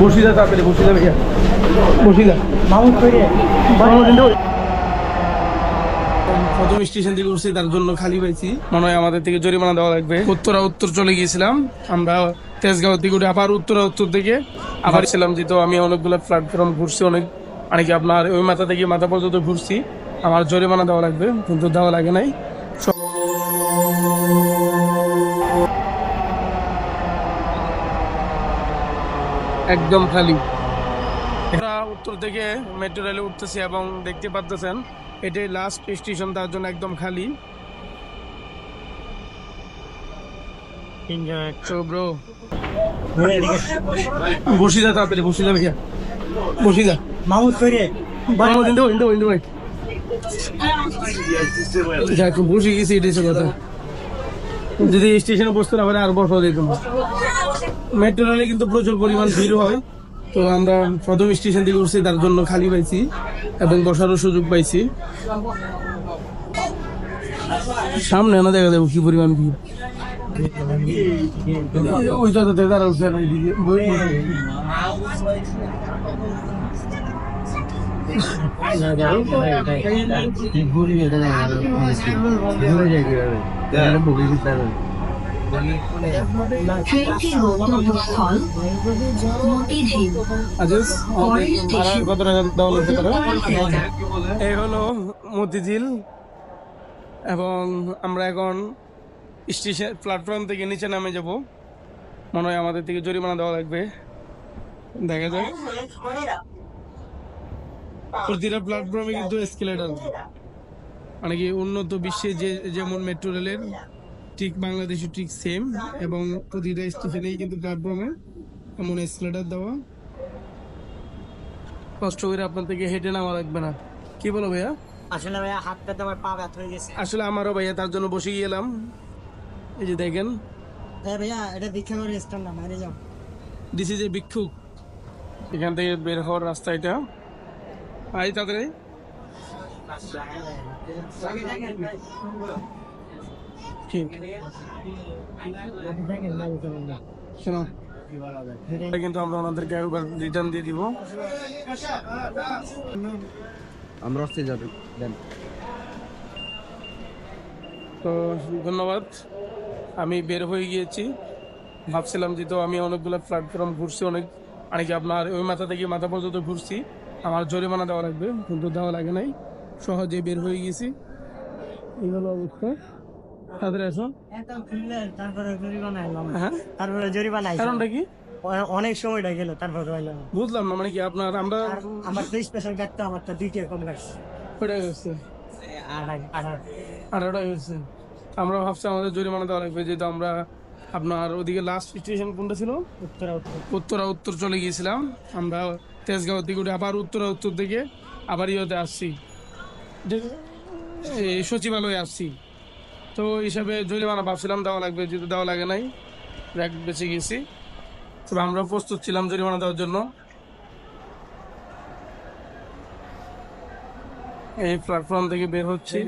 বসিদা তাড়াতাড়ি, বসিদা ভাইয়া বসিদা। প্রথম স্টেশন থেকে উঠছি, তার জন্য খালি পাইছি। মনে হয় আমাদের থেকে জরিমানা দেওয়া লাগবে। উত্তরা উত্তর চলে গিয়েছিলাম। আমরা তেজগাঁও থেকে উঠে আবার উত্তরা উত্তর থেকে আবার ছিলাম, যেহেতু আমি অনেকগুলো প্ল্যাটফর্ম ঘুরছি, অনেক মানে কি আপনার ওই মাথা থেকে মাথা পর্যন্ত ঘুরছি। আমার জরিমানা দেওয়া লাগবে, কিন্তু দেওয়া লাগে নাই। একদম খালি। আমরা উত্তর থেকে মেট্রো রেলে উঠতেছি এবং দেখতে পাচ্ছেন এটাই লাস্ট স্টেশন তার জন্য একদম খালি। তো ব্রো বসিদা তাড়াতাড়ি বসিদা ভাইয়া। বসিদা মাউন্ট করে ইন্দো ইন্দো ইন্দো ভাই। যাক বসে গেছি এটাই কথা। যদি স্টেশনে বসতে না পারে আর বসা দিত মেট্রো রেলে কিন্তু প্রচুর পরিমাণ ভিড় হয়। তো আমরা প্রথম স্টেশন থেকে উঠছি তার জন্য খালি পাইছি এবং বসারও সুযোগ পাইছি। সামনে না দেখা যাব কি পরিমাণ ভিড়। ওইটা তো দাঁড়া উঠছে না এইদিকে। ট্রেনটি গন্তব্যস্থল মতিঝিল আজিজ পরের ভাড়া স্টেশন কত টাকা দেওয়া লাগতে এই হলো মতিঝিল এবং আমরা এখন স্টেশন প্ল্যাটফর্ম থেকে নিচে নামে যাব। মনে হয় আমাদের থেকে জরিমানা দেওয়া লাগবে। দেখা যাক। প্রতিটা প্ল্যাটফর্মে কিন্তু এসকেলেটার মানে কি উন্নত বিশ্বে যে যেমন মেট্রো রেলের ঠিক বাংলাদেশে ঠিক সেম এবং প্রতিটা স্টেশনেই কিন্তু প্ল্যাটফর্মে এমন এসকেলেটার দেওয়া কষ্ট করে আপনার থেকে হেঁটে নামা লাগবে না কি বলো ভাইয়া আসলে ভাইয়া হাতটা তো আমার পা ব্যথা হয়ে গেছে আসলে আমারও ভাইয়া তার জন্য বসে গেলাম এই যে দেখেন হ্যাঁ ভাইয়া এটা দীক্ষা করে স্টার না বাইরে যাও দিস ইজ এ ভিক্ষুক এখান থেকে বের হওয়ার রাস্তা এটা আই তাড়াতাড়ি শোনো। কিন্তু আমরা ওনাদেরকে একবার রিটার্ন দিয়ে দিব। আমরা আসতে যাবে। দেন। তো ধন্যবাদ। আমি বের হয়ে গিয়েছি। ভাবছিলাম যে তো আমি অনেকগুলো প্ল্যাটফর্ম ঘুরছি অনেক মানে আপনার ওই মাথা থেকে মাথা পর্যন্ত ঘুরছি? আমার জরিমানা দেওয়া লাগবে কিন্তু দেওয়া লাগে নাই। সহজে বের হয়ে গেছি এই হলো অবস্থা। তাদের আসো তারপরে জরিমানা এলাম হ্যাঁ। কারণটা কি? অনেক সময়টা গেল তারপরে বুঝলাম না মানে কি আপনার আমরা আমার তো স্পেশাল গাড়িটা আমার তো দুইটা কম লাগছে। আঠারোটা হয়েছে? আমরা ভাবছি আমাদের জরিমানা দেওয়া লাগবে যেহেতু আমরা আপনার ওদিকে লাস্ট স্টেশন কোনটা ছিল? উত্তরা উত্তর। উত্তরা চলে গিয়েছিলাম। আমরা তেজগাঁও দিকে উঠে আবার উত্তরা উত্তর থেকে আবার ইয়েতে আসছি। সচিবালয়ে আসছি। তো হিসাবে জরিমানা ভাবছিলাম, দেওয়া লাগবে, যেহেতু দেওয়া লাগে নাই র‍্যাক বেঁচে গেছি। তবে আমরা প্রস্তুত ছিলাম জরিমানা দেওয়ার জন্য। এই প্ল্যাটফর্ম থেকে বের হচ্ছি।